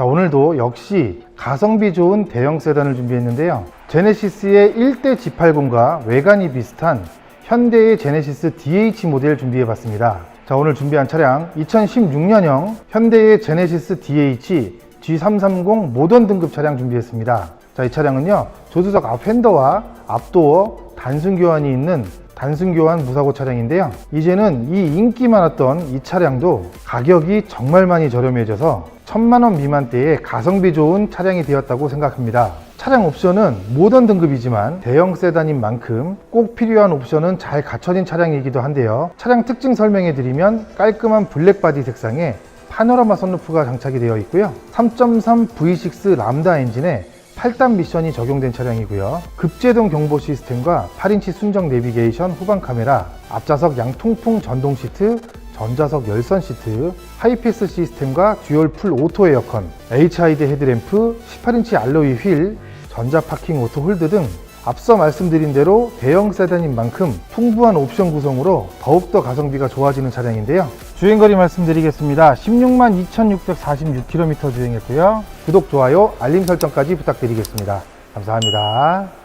자, 오늘도 역시 가성비 좋은 대형 세단을 준비했는데요. 제네시스의 1대 G80과 외관이 비슷한 현대의 제네시스 DH 모델 준비해 봤습니다. 자, 오늘 준비한 차량 2016년형 현대의 제네시스 DH G330 모던 등급 차량 준비했습니다. 자, 이 차량은요, 조수석 앞 핸더와 앞도어 단순 교환이 있는 단순 교환 무사고 차량인데요. 이제는 이 인기 많았던 이 차량도 가격이 정말 많이 저렴해져서 천만 원 미만대의 가성비 좋은 차량이 되었다고 생각합니다. 차량 옵션은 모던 등급이지만 대형 세단인 만큼 꼭 필요한 옵션은 잘 갖춰진 차량이기도 한데요. 차량 특징 설명해 드리면 깔끔한 블랙 바디 색상에 파노라마 선루프가 장착이 되어 있고요. 3.3 V6 람다 엔진에 8단 미션이 적용된 차량이고요. 급제동 경보 시스템과 8인치 순정 내비게이션 후방 카메라, 앞좌석 양통풍 전동 시트, 전자석 열선 시트, 하이패스 시스템과 듀얼 풀 오토 에어컨, HID 헤드램프, 18인치 알로이 휠, 전자 파킹 오토 홀드 등 앞서 말씀드린 대로 대형 세단인 만큼 풍부한 옵션 구성으로 더욱더 가성비가 좋아지는 차량인데요. 주행거리 말씀드리겠습니다. 16만 2646km 주행했고요. 구독, 좋아요, 알림 설정까지 부탁드리겠습니다. 감사합니다.